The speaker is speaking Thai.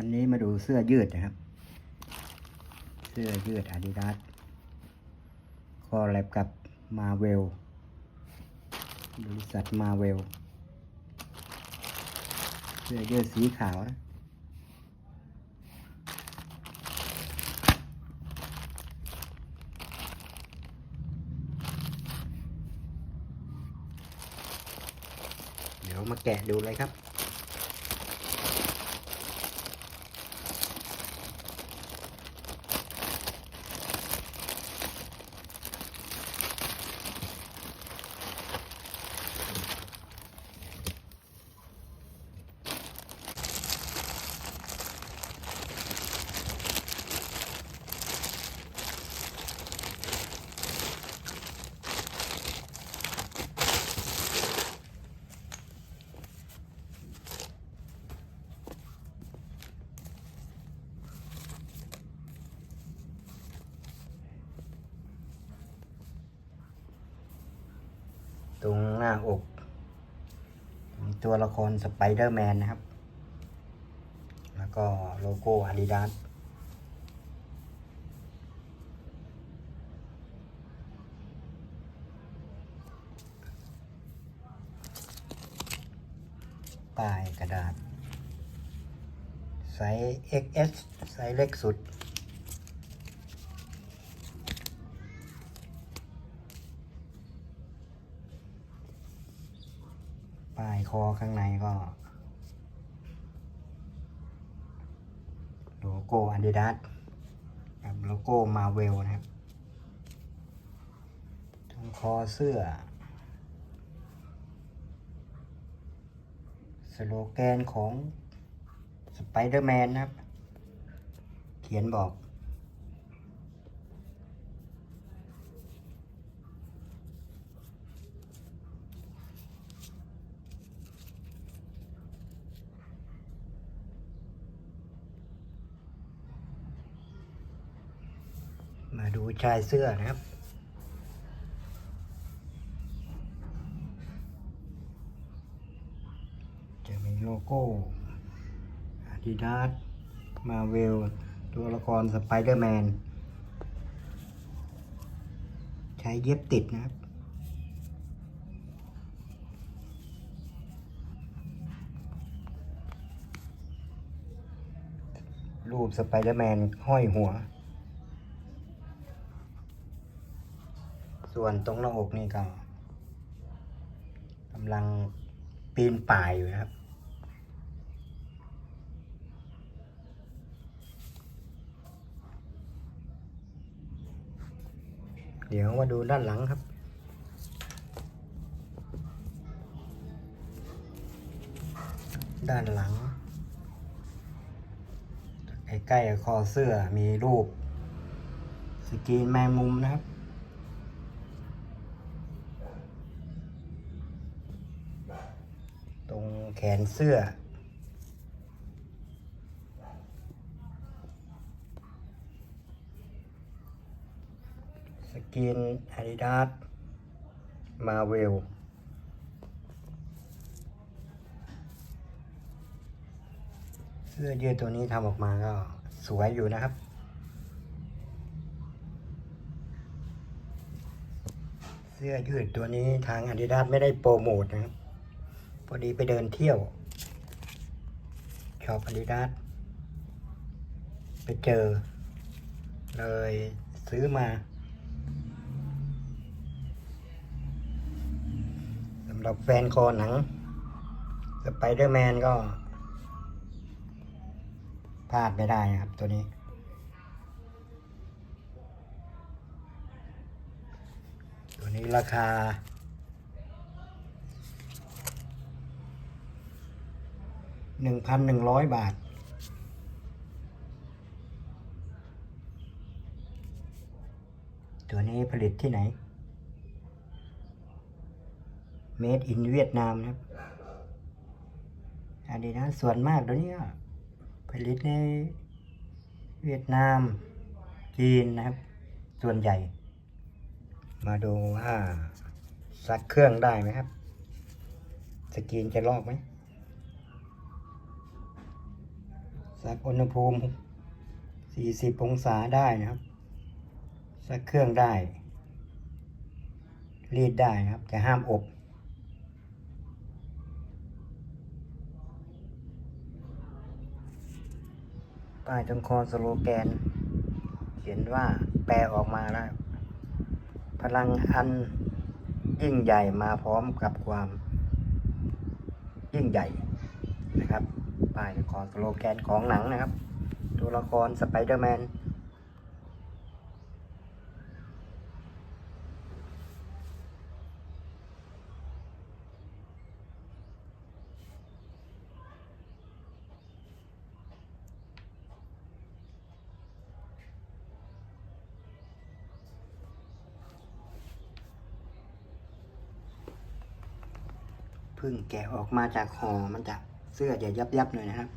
วันนี้มาดูเสื้อยืดนะครับ เสื้อยืดอาดิดาสคอแลบกับมาเวลบริษัทมาเวลเสื้อยืดสีขาวนะเดี๋ยวมาแกะดูเลยครับ ตรงหน้าอก มีตัวละครสไปเดอร์แมนนะครับ แล้วก็โลโก้อาดิดาสป้ายกระดาษ ไซส์ XS ไซส์เล็กสุดายคอข้างในก็โลโก้อาดิดาสกับโลโก้มาเวลนะครับตรงคอเสื้อ สโลแกนของสไปเดอร์แมนนะครับ เขียนบอก มาดูชายเสื้อนะครับ จะมีโลโก้อาดิดาสมาเวล ตัวละครสไปเดอร์แมน ใช้เย็บติดนะครับรูปสไปเดอร์แมนห้อยหัว ส่วนตรงหน้าอกนี่ก็กำลังปีนป่ายอยู่นะครับ เดี๋ยวมาดูด้านหลังครับด้านหลังใกล้ๆคอเสื้อมีรูป สกรีนแมงมุมนะครับ ตรง แขนเสื้อ สกินอาดิดาสมาเวลเสื้อยืดตัวนี้ทำออกมาก็สวยอยู่นะครับเสื้อยืดตัวนี้ทางอาดิดาสไม่ได้โปรโมทนะครับ พอดีไปเดินเที่ยวชอบอาดิดาสไปเจอ เลยซื้อมาสำหรับแฟนคอหนังสไปเดอร์แมนก็พลาดไม่ได้นะครับตัวนี้ ตัวนี้ราคา หนึ่งพันหนึ่งร้อยบาท ตัวนี้ผลิตที่ไหน Made in เวียดนามนะครับ อันนี้นะส่วนมากตัวนี้ผลิตในเวียดนาม จีนนะครับ ส่วนใหญ่ มาดูว่าซักเครื่องได้ไหมครับ สกรีนจะลอกไหม สักอุณหภูมิ 40 องศาได้นะครับ สักเครื่องได้ รีดได้นะครับแต่ห้ามอบป้ายตรงคอสโลแกน เขียนว่าแปลออกมาแล้ว พลังอันยิ่งใหญ่มาพร้อมกับความยิ่งใหญ่นะครับ ป้ายตรงคอสโลแกนของหนังนะครับ ตัวละครสไปเดอร์แมนพึ่งแกะออกมาจากห่อมันจะ เสื้อจะยับยับๆหน่อยนะครับ